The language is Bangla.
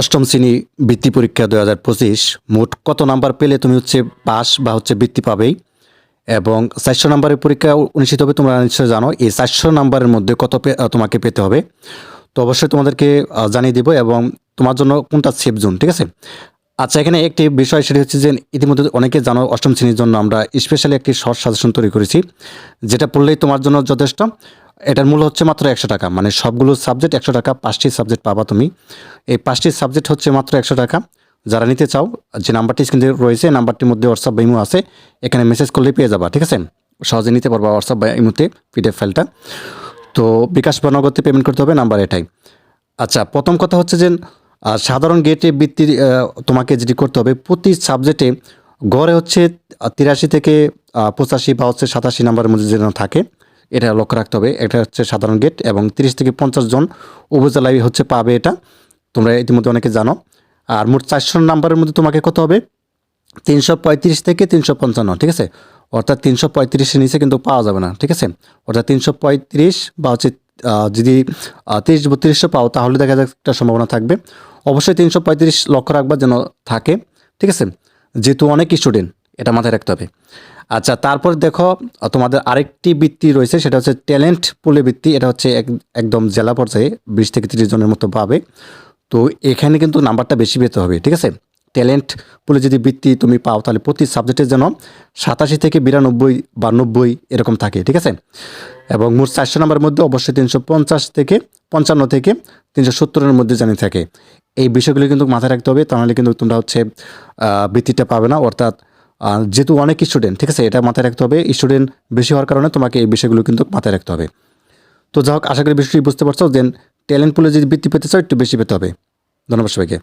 অষ্টম শ্রেণি বৃত্তি পরীক্ষা দু হাজার পঁচিশ, মোট কত নাম্বার পেলে তুমি হচ্ছে পাস বা হচ্ছে বৃত্তি পাবেই? এবং চারশো নাম্বারের পরীক্ষা অনুষ্ঠিত হবে, তোমরা নিশ্চয়ই জানো, এই চারশো নাম্বারের মধ্যে কত তোমাকে পেতে হবে। তো অবশ্যই তোমাদেরকে জানিয়ে দিব এবং তোমার জন্য কোনটা সেফ জোন ঠিক আছে? আচ্ছা এখানে একটি বিষয়, সেটি হচ্ছে যে ইতিমধ্যে অনেকে জানো, অষ্টম শ্রেণির জন্য আমরা স্পেশালি একটি শর্ট সাজেশন তৈরি করেছি, যেটা পড়লেই তোমার জন্য যথেষ্ট। এটার মূল্য হচ্ছে মাত্র একশো টাকা। মানে সবগুলো সাবজেক্ট একশো টাকা, পাঁচটি সাবজেক্ট পাবা তুমি। এই পাঁচটি সাবজেক্ট হচ্ছে মাত্র একশো টাকা। যারা নিতে চাও, যে নাম্বারটি স্ক্রিনে রয়েছে নাম্বারটির মধ্যে হোয়াটসঅ্যাপ বা ইমো আছে, এখানে মেসেজ করলেই পেয়ে যাবা, ঠিক আছে? সহজে নিতে পারবা হোয়াটসঅ্যাপ বা ইমোতে পিডিএফ ফাইলটা। তো বিকাশ বা পেমেন্ট করতে হবে নাম্বার এটাই। আচ্ছা প্রথম কথা হচ্ছে যে সাধারণ গেটে বৃত্তির তোমাকে যেটি করতে হবে, প্রতি সাবজেক্টে গড়ে হচ্ছে তিরাশি থেকে পঁচাশি বা হচ্ছে সাতাশি নাম্বারের মধ্যে যেন থাকে। এটা লক্ষ্য রাখতে হবে। এটা হচ্ছে সাধারণ গেট এবং তিরিশ থেকে পঞ্চাশ জন উপজেলায় হচ্ছে পাবে এটা। তোমরা ইতিমধ্যে অনেকে জানো। আর মোট চারশো নাম্বারের মধ্যে তোমাকে কত হবে? তিনশো পঁয়ত্রিশ থেকে তিনশো পঞ্চান্ন, ঠিক আছে? অর্থাৎ তিনশো পঁয়ত্রিশের নিচে কিন্তু পাওয়া যাবে না, ঠিক আছে? অর্থাৎ তিনশো পঁয়ত্রিশ বা হচ্ছে যদি তিরিশ বত্রিশশো পাও তাহলে দেখা যাক একটা সম্ভাবনা থাকবে। অবশ্যই তিনশো পঁয়ত্রিশ লক্ষ্য রাখবার যেন থাকে, ঠিক আছে? যেহেতু অনেক স্টুডেন্ট এটা মাথায় রাখতে হবে। আচ্ছা তারপর দেখো, তোমাদের আরেকটি বৃত্তি রয়েছে, সেটা হচ্ছে ট্যালেন্ট পুলে বৃত্তি। এটা হচ্ছে এক- একদম জেলা পর্যায়ে বিশ থেকে তিরিশ জনের মতো পাবে। তো এখানে কিন্তু নাম্বারটা বেশি পেতে হবে, ঠিক আছে? ট্যালেন্ট পুলে যদি বৃত্তি তুমি পাও, তাহলে প্রতি সাবজেক্টের যেন সাতাশি থেকে বিরানব্বই বা নব্বই এরকম থাকে, ঠিক আছে? এবং মোট চারশো নাম্বারের মধ্যে অবশ্যই তিনশো পঞ্চাশ থেকে পঞ্চান্ন থেকে তিনশো সত্তরের মধ্যে জানি থাকে। এই বিষয়গুলো কিন্তু মাথায় রাখতে হবে, তাহলে কিন্তু তোমরা হচ্ছে বৃত্তিটা পাবে না, অর্থাৎ যেহেতু অনেক স্টুডেন্ট ঠিক আছে, এটা মাথায় রাখতে হবে স্টুডেন্ট বেশি হওয়ার কারণে তোমাকে এই বিষয়গুলো কিন্তু মাথায় রাখতে হবে। তো যাই হোক, আশা করি বিষয়টি বুঝতে পারছ দেন ট্যালেন্ট পুলে যদি বৃত্তি পেতে চাও, একটু বেশি পেতে হবে। ধন্যবাদ সবাইকে।